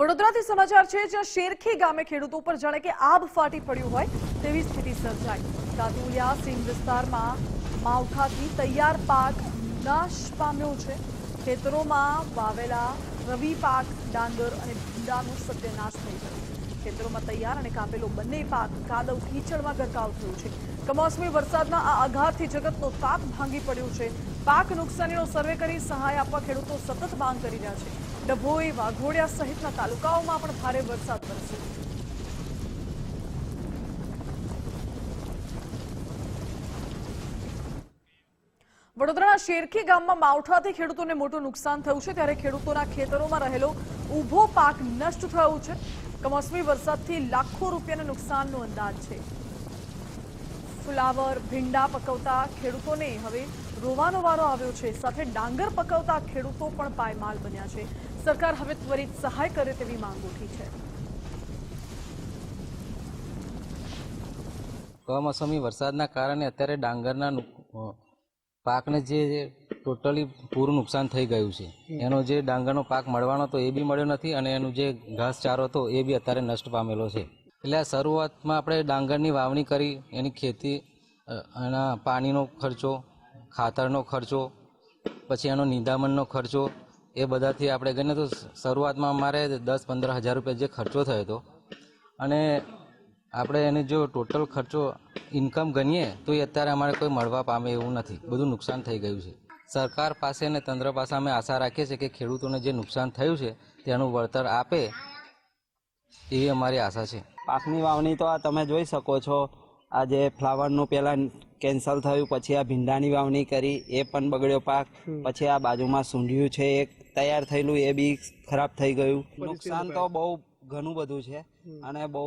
વડોદરાથી સમાચાર છે, જ્યાં શેરખી ગામે ખેડૂતો પર જાણે કે આબ ફાટી પડ્યું હોય તેવી સ્થિતિ સર્જાઈ. દાદુલિયા સીમ વિસ્તારમાં માવઠાથી તૈયાર પાક નાશ પામ્યો છે. ખેતરોમાં વાવેલા રવિ પાક, ડાંગર અને ભીંડાનો સત્યનાશ થઈ ગયો. ખેતરોમાં તૈયાર અને કાપેલો બંને પાક કાદવ કીચડમાં ગરકાવ થયો છે. કમોસમી વરસાદના આ આઘાતથી જગતનો તાપ ભાંગી પડ્યો છે. પાક નુકસાનીનો સર્વે કરી સહાય આપવા ખેડૂતો સતત માંગ કરી રહ્યા છે. ડભોઈ, વાઘોડિયા સહિતના તાલુકાઓમાં પણ ભારે વરસાદ વરસ્યો. વડોદરાના શેરખી ગામમાં માવઠાથી ખેડૂતોને મોટું નુકસાન થયું છે. ત્યારે ખેડૂતોના ખેતરોમાં રહેલો ઊભો પાક નષ્ટ થયો છે. કમોસમી વરસાદથી લાખો રૂપિયાના નુકસાનનો અંદાજ છે. ફ્લાવર, ભીંડા પકવતા ખેડૂતોને હવે રોવાનો વારો આવ્યો છે. સાથે ડાંગર પકવતા ખેડૂતો પણ પાયમાલ બન્યા છે. સરકાર હવે ત્વરિત સહાય કરે તેવી માંગ ઉઠી છે. કમોસમી વરસાદના કારણે અત્યારે ડાંગરના પાકને જે ટોટલી પૂરું નુકસાન થઈ ગયું છે. એનો જે ડાંગરનો પાક મળવાનો હતો એ બી મળ્યો નથી અને એનું જે ઘાસચારો હતો એ બી અત્યારે નષ્ટ પામેલો છે. એટલે આ શરૂઆતમાં આપણે ડાંગરની વાવણી કરી, એની ખેતી એના પાણીનો ખર્ચો, ખાતરનો ખર્ચો, પછી એનો નિંદામણનો ખર્ચો એ બધાથી આપણે ગણીએ તો શરૂઆતમાં અમારે દસ પંદર હજાર રૂપિયા જે ખર્ચો થયો હતો અને આપણે એને જો ટોટલ ખર્ચો ઇન્કમ ગણીએ તો એ અત્યારે અમારે કોઈ મળવા પામે એવું નથી. બધું નુકસાન થઈ ગયું છે. સરકાર પાસે અને તંત્ર પાસે અમે આશા રાખીએ છીએ કે ખેડૂતોને જે નુકસાન થયું છે તેનું વળતર આપે એવી અમારી આશા છે. પાકની વાવણી તો આ તમે જોઈ શકો છો. આ જે ફ્લાવરનું પહેલાં કેન્સલ થયું પછી આ ભીંડાની વાવણી કરી એ પણ બગડ્યો પાક. પછી આ બાજુમાં સૂંઢિયું છે એ તૈયાર થયેલું એ બી ખરાબ થઈ ગયું. નુકસાન તો બહુ ઘણું બધું છે અને બહુ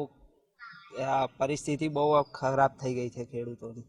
આ પરિસ્થિતિ બહુ ખરાબ થઈ ગઈ છે ખેડૂતોની.